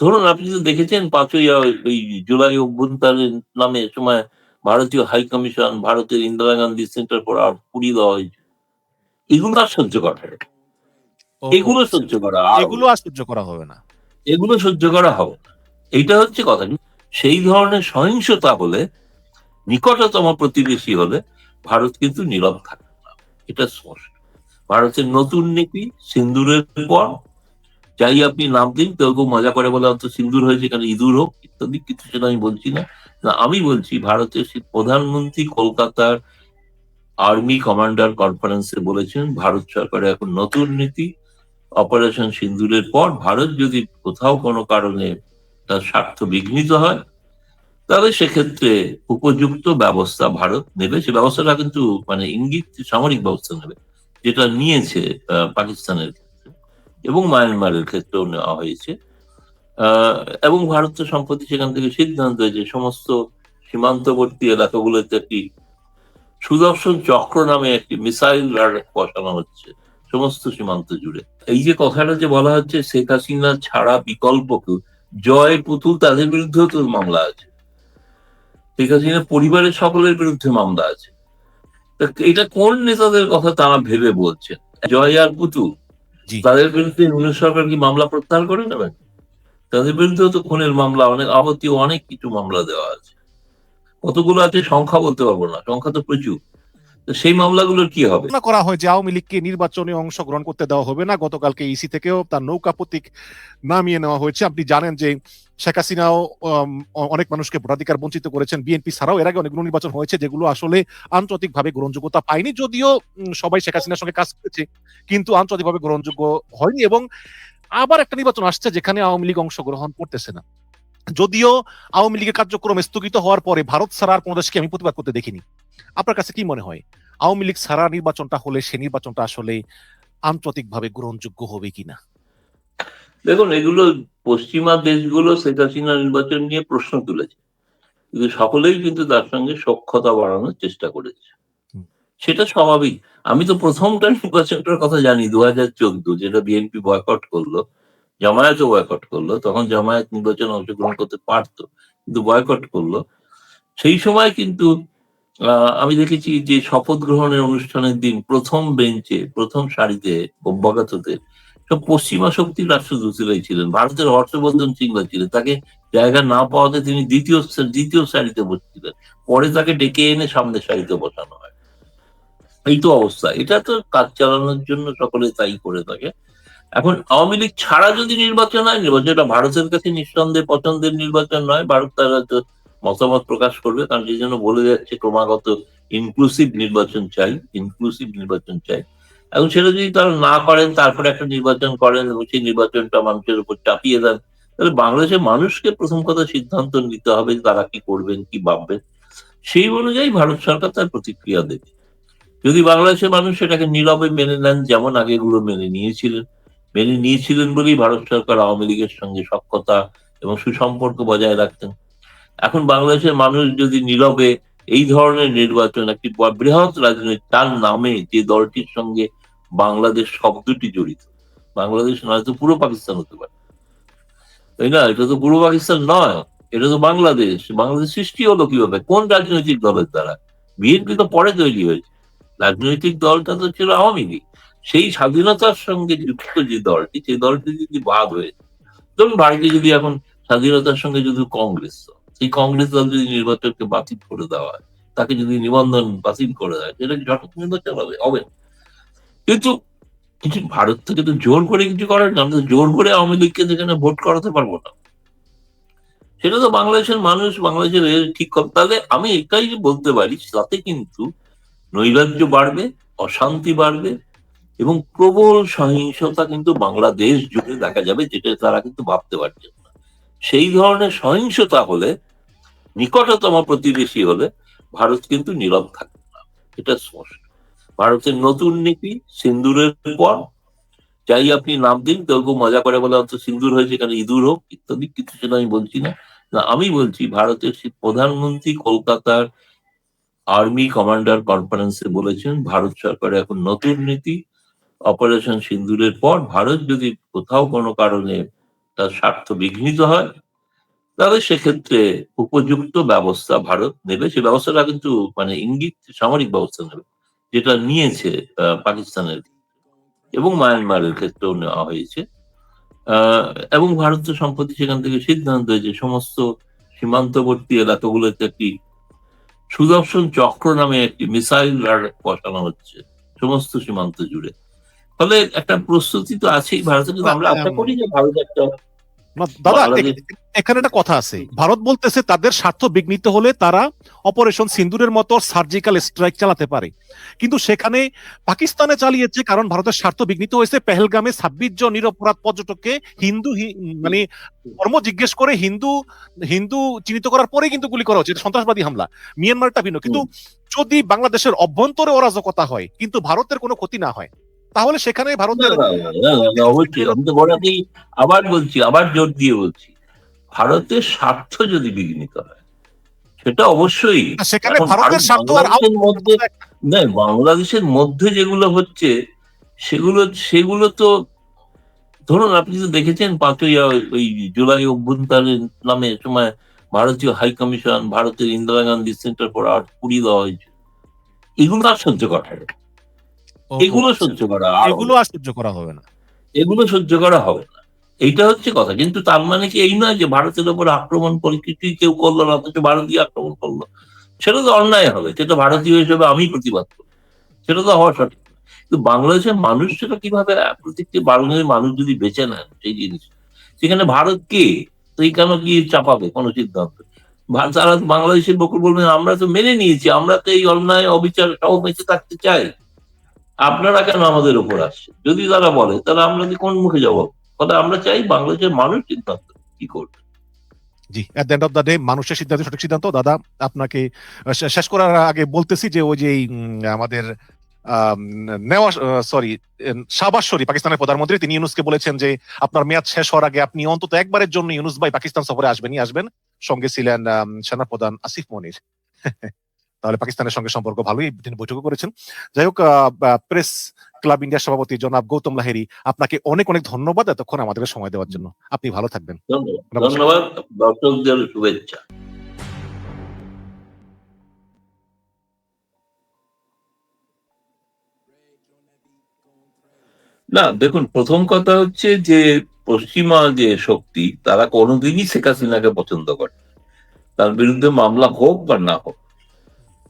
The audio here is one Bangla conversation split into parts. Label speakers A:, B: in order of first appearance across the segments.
A: ধরুন আপনি তো দেখেছেন পাঁচই ওই জুলাই অভ্যুত্থানের নামে সময় ভারতীয় হাই কমিশন, ভারতের Indira Gandhi centre for art পুড়িয়ে দেওয়া হয়েছে। এগুলো আর সহ্য করা এগুলো। সহ্য করা
B: এগুলো আর সহ্য করা হবে না।
A: এগুলো সহ্য করা হবে না। এইটা হচ্ছে কথা। সেই ধরনের সহিংসতা হলে নিকটতম প্রতিবেশী হলে ভারত কিন্তু নীরব থাকবে না। এটা স্পষ্ট। ভারতের নতুন নীতি সিন্দুরের পর যাই আপনি নাম দিন কেউ, কেউ মজা করে বলে অন্তত সিন্দুর হয়েছে এখানে ইঁদুর হোক ইত্যাদি কিছু সেটা আমি বলছি না। আমি বলছি ভারতের প্রধানমন্ত্রী কলকাতার আর্মি কমান্ডার কনফারেন্সে বলেছেন ভারত সরকারের এখন নতুন নীতি অপারেশন সিন্দুরের পর ভারত যদি কোথাও কোনো কারণে তার স্বার্থ বিঘ্নিত হয় তাহলে সেক্ষেত্রে উপযুক্ত ব্যবস্থা ভারত নেবে সে ব্যবস্থাটা কিন্তু মানে ইঙ্গিত সামরিক ব্যবস্থা নেবে যেটা নিয়েছে পাকিস্তানের এবং মায়ানমারের ক্ষেত্রেও নেওয়া হয়েছে। এবং ভারত সম্প্রতি সেখান থেকে সিদ্ধান্ত হয়েছে সমস্ত সীমান্তবর্তী এলাকাগুলোতে একটি সুদর্শন চক্র নামে একটি মিসাইল বসানো হচ্ছে, সমস্ত সীমান্ত জুড়ে। এই যে কথাটা যে বলা হচ্ছে, শেখ হাসিনা ছাড়া বিকল্প কেউ জয় পুতুল তাদের বিরুদ্ধেও তো মামলা আছে। শেখ হাসিনা পরিবারের সকলের বিরুদ্ধে মামলা আছে। এটা কোন নেতাদের কথা তারা ভেবে বলছেন? জয় আর পুতুল। তাদের বিরুদ্ধে ইউনিয়ন সরকার কি মামলা প্রত্যাহার করে নেবেন তাদের বিরুদ্ধেও তো খুনের মামলা, অনেক আহতীয় অনেক কিছু মামলা দেওয়া আছে। কতগুলো আছে সংখ্যা বলতে পারব না, সংখ্যা তো প্রচুর। সেই মামলাগুলোর কি হবে?
B: ঘোষণা করা হয় যে আওয়ামী লীগকে নির্বাচনে অংশগ্রহণ করতে দেওয়া হবে না। গতকালকে ইসি থেকেও তার নৌকা প্রতীক নামিয়ে নেওয়া হয়েছে। আপনি জানেন যে শেখ হাসিনাও অনেক মানুষকে ভোটাধিকার বঞ্চিত করেছেন। বিএনপি ছাড়াও এর আগে অনেকগুলো নির্বাচন হয়েছে যেগুলো আসলে আন্তর্জাতিকভাবে গ্রহণযোগ্যতা পায়নি। যদিও সবাই শেখ হাসিনার সঙ্গে কাজ করেছে, কিন্তু আন্তর্জাতিকভাবে গ্রহণযোগ্য হয়নি এবং আবার একটা নির্বাচন আসছে যেখানে আওয়ামী লীগ অংশগ্রহণ করতেছে না। যদিও আওয়ামী লীগের কার্যক্রম স্থগিত হওয়ার পরে ভারত ছাড়া আর কোনো দেশকে আমি প্রতিবাদ করতে দেখিনি। আপনার কাছে কি মনে হয়? আওয়ামী লীগ ছাড়া নির্বাচনটা হলে সে নির্বাচনটা আসলে আন্তর্জাতিকভাবে গ্রহণযোগ্য হবে কিনা?
A: দেখুন এগুলো পশ্চিমা দেশগুলো শেখ হাসিনা নির্বাচন নিয়ে প্রশ্ন তুলেছে। কিন্তু সকলেই কিন্তু তার সঙ্গে সক্ষতা বাড়ানোর চেষ্টা করেছে। সেটা স্বাভাবিক। আমি তো প্রথমটা নির্বাচনটার কথা জানি দু হাজার চোদ্দ যেটা বিএনপি বয়কট করল। জামায়াতও বয়কট করল, তখন জামায়াত নির্বাচনে অংশগ্রহণ করতে পারতো, কিন্তু বয়কট করল। সেই সময় কিন্তু আমি দেখেছি যে শপথ গ্রহণের অনুষ্ঠানের দিন প্রথম বেঞ্চে, প্রথম সারিতে অভ্যাগতদের সব পশ্চিমা শক্তির রাষ্ট্রদূতরাই ছিলেন, ভারতের হর্ষবর্ধন সিংলা ছিলেন, তাকে জায়গা না পাওয়াতে তিনি দ্বিতীয় দ্বিতীয় সারিতে বসছিলেন। পরে তাকে ডেকে এনে সামনের সারিতে বসানো হয়। এই তো অবস্থা। এটা তো কাজ চালানোর জন্য সকলে তাই করে থাকে। এখন আওয়ামী লীগ ছাড়া যদি নির্বাচন হয়, নির্বাচন এটা ভারতের কাছে নিঃসন্দেহে পছন্দের নির্বাচন নয়, ভারত তার হয়তো মতামত প্রকাশ করবে, কারণ সেই জন্য বলে যাচ্ছে ক্রমাগত ইনক্লুসিভ নির্বাচন চাই ইনক্লুসিভ নির্বাচন চাই। এখন সেটা যদি তারা না করেন, তারপরে একটা নির্বাচন করেন এবং সেই নির্বাচনটা মানুষের উপর চাপিয়ে দেন, তাহলে বাংলাদেশের মানুষকে প্রথম কথা সিদ্ধান্ত নিতে হবে তারা কি করবেন, কি ভাববেন। সেই অনুযায়ী ভারত সরকার তার প্রতিক্রিয়া দেবে। যদি বাংলাদেশের মানুষ সেটাকে নীরবে মেনে নেন, যেমন আগেগুলো মেনে নিয়েছিলেন মেনে নিয়েছিলেন বলেই ভারত সরকার আওয়ামী লীগের সঙ্গে সক্ষতা এবং সুসম্পর্ক বজায় রাখতেন। এখন বাংলাদেশের মানুষ যদি নীরবে এই ধরনের নির্বাচন, একটি বৃহৎ রাজনৈতিক তার নামে যে দলটির সঙ্গে বাংলাদেশ শব্দটি জড়িত, বাংলাদেশ নয়তো পুরো পাকিস্তান হতে পারে। তাই না? এটা তো পুরো পাকিস্তান নয়, এটা তো বাংলাদেশ। বাংলাদেশ সৃষ্টি হলো কীভাবে? কোন রাজনৈতিক দলের দ্বারা? বিএনপি তো পরে তৈরি হয়েছে। রাজনৈতিক দলটা তো ছিল আওয়ামী লীগ। সেই স্বাধীনতার সঙ্গে যুক্ত যে দলটি, সেই দলটি যদি বাদ হয়েছে ধরুন ভারতে যদি এখন স্বাধীনতার সঙ্গে যদি কংগ্রেস সেই কংগ্রেস দল যদি নির্বাচনকে বাতিল করে দেওয়া হয়, তাকে যদি নিবন্ধন বাতিল করে দেয় সেটা সঠিক নির্বাচন হবে কিন্তু কিছু ভারত থেকে তো জোর করে কিছু করার না আমরা জোর করে আওয়ামী লীগকে যেখানে ভোট করাতে পারব না, সেটা তো বাংলাদেশের মানুষ, বাংলাদেশের ঠিক করে, তাহলে আমি এটাই বলতে পারি, তাতে কিন্তু নৈরাজ্য বাড়বে, অশান্তি বাড়বে এবং প্রবল সহিংসতা কিন্তু বাংলাদেশ জুড়ে দেখা যাবে, যেটা তারা কিন্তু ভাবতে পারছে না। সেই ধরনের সহিংসতা হলে, নিকটতম প্রতিবেশী হলে, ভারত কিন্তু নীরব থাকবে না। এটা স্পষ্ট। ভারতের নতুন নীতি সিন্দুরের পর, যাই আপনি নাম দিন, কেউ কেউ মজা করে বলে, অন্তত সিন্দুর হয়েছে, এখানে ইঁদুর হোক, ইত্যাদি, কিছু সেটা আমি বলছি না। আমি বলছি ভারতের প্রধানমন্ত্রী কলকাতার আর্মি কমান্ডার কনফারেন্সে বলেছেন, ভারত সরকারের এখন নতুন নীতি অপারেশন সিন্দুরের পর ভারত যদি কোথাও কোনো কারণে তার স্বার্থ বিঘ্নিত হয়, তাহলে সেক্ষেত্রে উপযুক্ত ব্যবস্থা ভারত নেবে। সে ব্যবস্থাটা কিন্তু মানে ইঙ্গিত, সামরিক ব্যবস্থা নেবে, যেটা নিয়েছে পাকিস্তানের এবং মায়ানমারের ক্ষেত্রেও নেওয়া হয়েছে। এবং ভারতীয় সম্প্রতি সেখান থেকে সিদ্ধান্ত যে সমস্ত সীমান্তবর্তী এলাকাগুলোতে একটি সুদর্শন চক্র নামে একটি মিসাইল বসানো হচ্ছে, সমস্ত সীমান্ত জুড়ে। ফলে একটা প্রস্তুতি তো আছেই ভারতের কিন্তু আমরা আশা করি যে ভারত একটা
B: দাদা এখানে একটা কথা আছে। ভারত বলতেছে তাদের স্বার্থ বিঘ্নিত হলে তারা অপারেশন সিন্দুরের মতো সার্জিক্যাল স্ট্রাইক চালাতে পারে। কিন্তু সেখানে পাকিস্তানে চালিয়েছে কারণ ভারতের স্বার্থ বিঘ্নিত হয়েছে। পেহেলগামে ছাব্বিশ জন নিরপরাধ পর্যটককে হিন্দু মানে ধর্ম জিজ্ঞেস করে হিন্দু হিন্দু চিহ্নিত করার পরে কিন্তু গুলি করা হচ্ছে। সন্ত্রাসবাদী হামলা। মিয়ানমারটা ভিন্ন। কিন্তু যদি বাংলাদেশের অভ্যন্তরে অরাজকতা হয় কিন্তু ভারতের কোনো ক্ষতি না হয় তাহলে সেখানে ভারতের
A: অবশ্যই আমি তো বলাতেই আবার বলছি আবার জোর দিয়ে বলছি ভারতের স্বার্থ যদি বিঘ্নিত হয় সেটা অবশ্যই।
B: সেখানে ভারতের স্বার্থ আর
A: মধ্যে না বাংলাদেশের মধ্যে যেগুলো হচ্ছে সেগুলো সেগুলো তো ধরুন আপনি তো দেখেছেন পাঁচই ওই জুলাই অভ্যন্তরীণ নামে সময় ভারতীয় হাই কমিশন ভারতের Indira Gandhi centre for art পুড়িয়ে দেওয়া হয়েছে। এগুলো আর সহ্য করা। এগুলো সহ্য করা
B: এগুলো আর সহ্য করা হবে না।
A: এগুলো সহ্য করা হবে না। এইটা হচ্ছে কথা। কিন্তু তার মানে কি এই নয় যে ভারতের উপর আক্রমণ করে কিছুই কেউ করল না অথচ ভারতীয় আক্রমণ করল। সেটা তো অন্যায় হবে। সেটা ভারতীয় হিসেবে আমি প্রতিবাদ করি। সেটা তো হওয়া সঠিক। কিন্তু বাংলাদেশের মানুষ সেটা কীভাবে প্রত্যেকটি বাংলাদেশের মানুষ যদি বেঁচে নেন সেই জিনিস। সেখানে ভারত কে? তো এই কেন কি চাপাবে? কোনো সিদ্ধান্ত। তারা বাংলাদেশের বকুল বলবেন আমরা তো মেনে নিয়েছি। আমরা তো এই অন্যায় অবিচার সহ বেঁচে থাকতে চাই। আপনারা কেন আমাদের উপর আসছে যদি তারা বলে তাহলে আমরা কোন মুখে যাব ফলে আমরা চাই বাংলাদেশের মানুষ সিদ্ধান্ত কি করবে?
B: জি the end of the day মানুষের সিদ্ধান্ত সঠিক সিদ্ধান্ত। দাদা আপনাকে শেষ করার আগে বলতেছি যে ওই যে আমাদের আম, নেওয়া সরি শাহবাজ শরীফ পাকিস্তানের প্রধানমন্ত্রী তিনি ইউনুসকে বলেছেন যে আপনার মেয়াদ শেষ হওয়ার আগে আপনি অন্তত একবারের জন্য ইউনুস ভাই পাকিস্তান সফরে আসবেনই আসবেন। সঙ্গে ছিলেন সেনাপ্রধান আসিফ মনির। তাহলে পাকিস্তানের সঙ্গে সম্পর্ক ভালোই তিনি বৈঠকও করেছেন। যাই হোক প্রেস ক্লাব ইন্ডিয়ার সভাপতি জনাব গৌতম লাহেরি আপনাকে অনেক অনেক ধন্যবাদ এতক্ষণ আমাদের সময় দেওয়ার জন্য। আপনি ভালো থাকবেন।
A: ধন্যবাদ। দর্শকদের শুভেচ্ছা। না দেখুন প্রথম কথা হচ্ছে যে পশ্চিমা যে শক্তি তারা কোনোদিনই শেখ হাসিনাকে পছন্দ করে তার বিরুদ্ধে মামলা হোক বা না হোক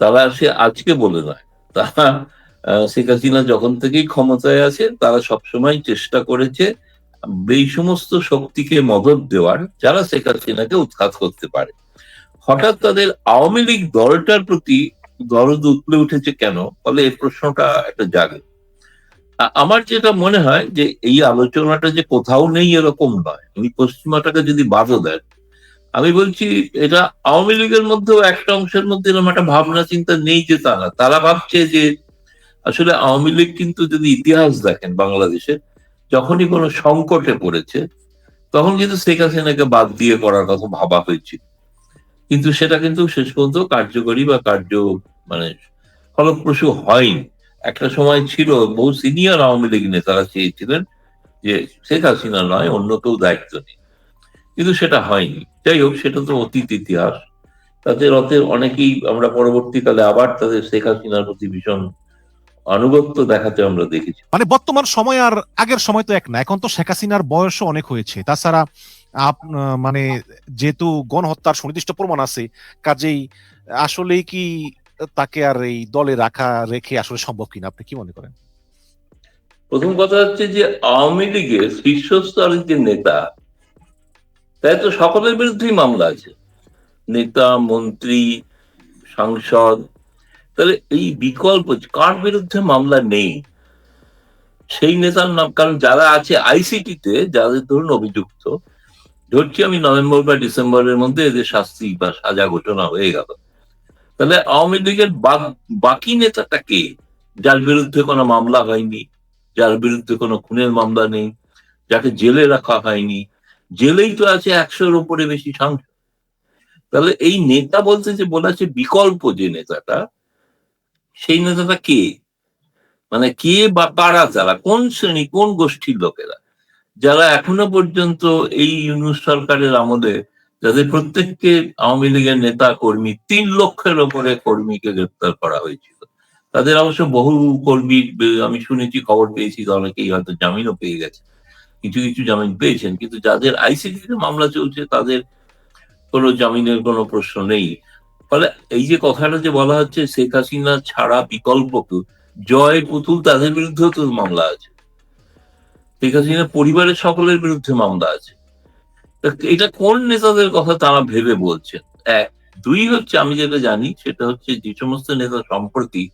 A: তারা সে আজকে বলে নয় তারা শেখ হাসিনা যখন থেকেই ক্ষমতায় আছে, তারা সবসময় চেষ্টা করেছে এই সমস্ত শক্তিকে মদত দেওয়ার, যারা শেখ হাসিনাকে উৎখাত করতে পারে। হঠাৎ তাদের আওয়ামী লীগ দলটার প্রতি দরদ উতলে উঠেছে কেন? ফলে এই প্রশ্নটা একটা জাগে। আমার যেটা মনে হয় যে এই আলোচনাটা যে কোথাও নেই এরকম নয়। উনি পশ্চিমাটাকে যদি বাদও দেন আমি বলছি, এটা আওয়ামী লীগের মধ্যেও একটা অংশের মধ্যে এরকম একটা ভাবনা চিন্তা নেই যে তা না তারা ভাবছে যে আসলে আওয়ামী লীগ কিন্তু যদি ইতিহাস দেখেন বাংলাদেশে, যখনই কোনো সংকটে পড়েছে, তখন কিন্তু শেখ হাসিনাকে বাদ দিয়ে করার কথা ভাবা হয়েছিল। কিন্তু সেটা কিন্তু শেষ পর্যন্ত কার্যকরী বা কার্য মানে ফলপ্রসূ হয়নি। একটা সময় ছিল বহু সিনিয়র আওয়ামী লীগ নেতারা চেয়েছিলেন যে শেখ হাসিনা নয়, অন্য কেউ দায়িত্ব নেই কিন্তু সেটা হয়নি। যাই হোক সেটা তো অতীত ইতিহাস। তাদের অতে অনেকেই আমরা পরবর্তীকালে আবার তাদের শেখ হাসিনার প্রতি ভীষণ আনুগত্য দেখাতে আমরা দেখেছি।
B: মানে বর্তমান সময় আর আগের সময় তো এক না এখন তো শেখ হাসিনার বয়সও অনেক হয়েছে। তাছাড়া আপ- মানে যেহেতু গণহত্যার সুনির্দিষ্ট প্রমাণ আছে কাজেই আসলেই কি তাকে আর এই দলে রাখা রেখে আসলে সম্ভব কিনা আপনি কি মনে করেন?
A: প্রথম কথা হচ্ছে যে আওয়ামী লীগের শীর্ষস্তরের যে নেতা তাই তো সকলের বিরুদ্ধেই মামলা আছে। নেতা, মন্ত্রী, সাংসদ, তাহলে এই বিকল্প কার বিরুদ্ধে মামলা নেই, সেই নেতার নাম, কারণ যারা আছে আইসিটিতে যাদের ধরুন অভিযুক্ত, ধরছি আমি নভেম্বর বা ডিসেম্বরের মধ্যে এদের শাস্তি বা সাজা ঘোষণা হয়ে গেল। তাহলে আওয়ামী লীগের বাকি নেতাটা কে? যার বিরুদ্ধে কোনো মামলা হয়নি, যার বিরুদ্ধে কোনো খুনের মামলা নেই, যাকে জেলে রাখা হয়নি জেলেই তো আছে একশোর উপরে বেশি সাংসদ তাহলে এই নেতা বলতে যে বলেছে বিকল্প যে নেতাটা, সেই নেতাটা কে? মানে কে বা কারা তারা কোন শ্রেণি, কোন গোষ্ঠীর লোকেরা? যারা এখনও পর্যন্ত এই ইউনুস সরকারের আমলে যাদের প্রত্যেককে আওয়ামী লীগের নেতা কর্মী, তিন লক্ষের ওপরে কর্মীকে গ্রেপ্তার করা হয়েছিল। তাদের অবশ্য বহু কর্মী, আমি শুনেছি, খবর পেয়েছি, অনেকেই হয়তো জামিনও পেয়ে গেছে। কিছু কিছু জামিন পেয়েছেন, কিন্তু যাদের আইসিটিতে মামলা চলছে, তাদের কোনো জামিনের কোনো প্রশ্ন নেই। ফলে এই যে কথাটা যে বলা হচ্ছে, শেখ হাসিনা ছাড়া বিকল্প জয় পুতুল তাদের বিরুদ্ধেও তো মামলা আছে। শেখ হাসিনার পরিবারের সকলের বিরুদ্ধে মামলা আছে। এটা কোন নেতাদের কথা তারা ভেবে বলছেন? এক। দুই হচ্ছে, আমি যেটা জানি, সেটা হচ্ছে যে সমস্ত নেতা সম্প্রতি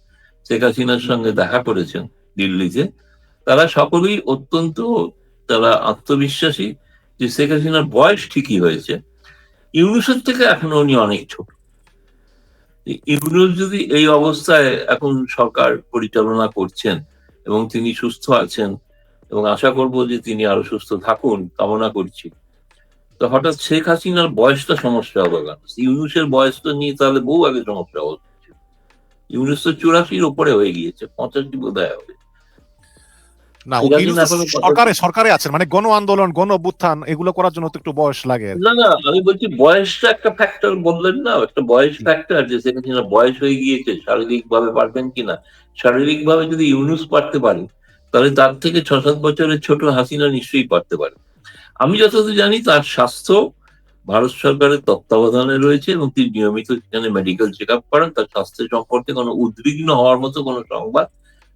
A: শেখ হাসিনার সঙ্গে দেখা করেছেন দিল্লিতে। তারা সকলেই অত্যন্ত তারা আত্মবিশ্বাসী যে শেখ হাসিনার বয়স ঠিকই হয়েছে। ইউনুসের থেকে এখনও উনি অনেক ছোট। ইউনুস যদি এই অবস্থায় এখন সরকার পরিচালনা করছেন এবং তিনি সুস্থ আছেন এবং আশা করব যে তিনি আরও সুস্থ থাকুন, কামনা করছি। তো হঠাৎ শেখ হাসিনার বয়সটা সমস্যা হবে কেন? ইউনুসের বয়সটা নিয়ে তাহলে বহু আগে সমস্যা হচ্ছে ইউনুস তো চুরাশির উপরে হয়ে গিয়েছে, পঁচাশি বোধহয় হবে।
B: না সরকারে সরকারে আছেন মানে গণ আন্দোলন গণ অভ্যুত্থান এগুলো করার জন্য তো একটু বয়স লাগে।
A: না না আমি বলছি বয়সটা একটা ফ্যাক্টর বললেন না একটা বয়স ফ্যাক্টর যে হাসিনা বয়স হয়ে গিয়েছে শারীরিক ভাবে পারবেন কিনা? শারীরিক ভাবে যদি ইউনুস পারতে পারে তাহলে তার থেকে ছ সাত বছরের ছোট হাসিনা নিশ্চয়ই পারতে পারে। আমি যতদূর জানি তার স্বাস্থ্য ভারত সরকারের তত্ত্বাবধানে রয়েছে এবং তিনি নিয়মিত সেখানে মেডিকেল চেক আপ করেন। তার স্বাস্থ্য সম্পর্কে কোনো উদ্বিগ্ন হওয়ার মতো কোনো সংবাদ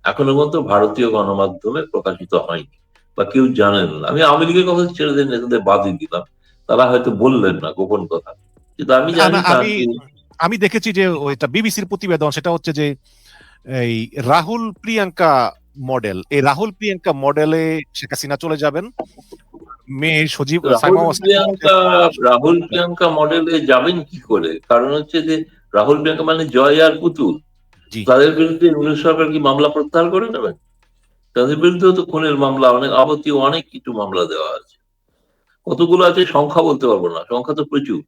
A: এখনও পর্যন্ত ভারতীয় গণমাধ্যমে প্রকাশিত হয়নি বা কেউ জানেন না। আমি আওয়ামী লীগের কথা ছেড়ে দিয়ে নেতাদের বাদই দিলাম। তারা হয়তো বললেন না গোপন কথা। কিন্তু আমি জানি
B: আমি- দেখেছি যে ওইটা বিবিসির প্রতিবেদন সেটা হচ্ছে যে এই রাহুল প্রিয়াঙ্কা মডেল এই রাহুল প্রিয়াঙ্কা মডেলে শেখ হাসিনা চলে যাবেন। মেয়ে সজীব
A: রাহুল প্রিয়াঙ্কা মডেলে যাবেন কি করে? কারণ হচ্ছে যে রাহুল প্রিয়াঙ্কা মানে জয় আর পুতুল। তাদের বিরুদ্ধে ইংরেজ সরকার কি মামলা প্রত্যাহার করে নেবেন তাদের বিরুদ্ধেও তো খুনের মামলা, অনেক আবতীয় অনেক কিছু মামলা দেওয়া আছে। কতগুলো আছে সংখ্যা বলতে পারব না, সংখ্যা তো প্রচুর।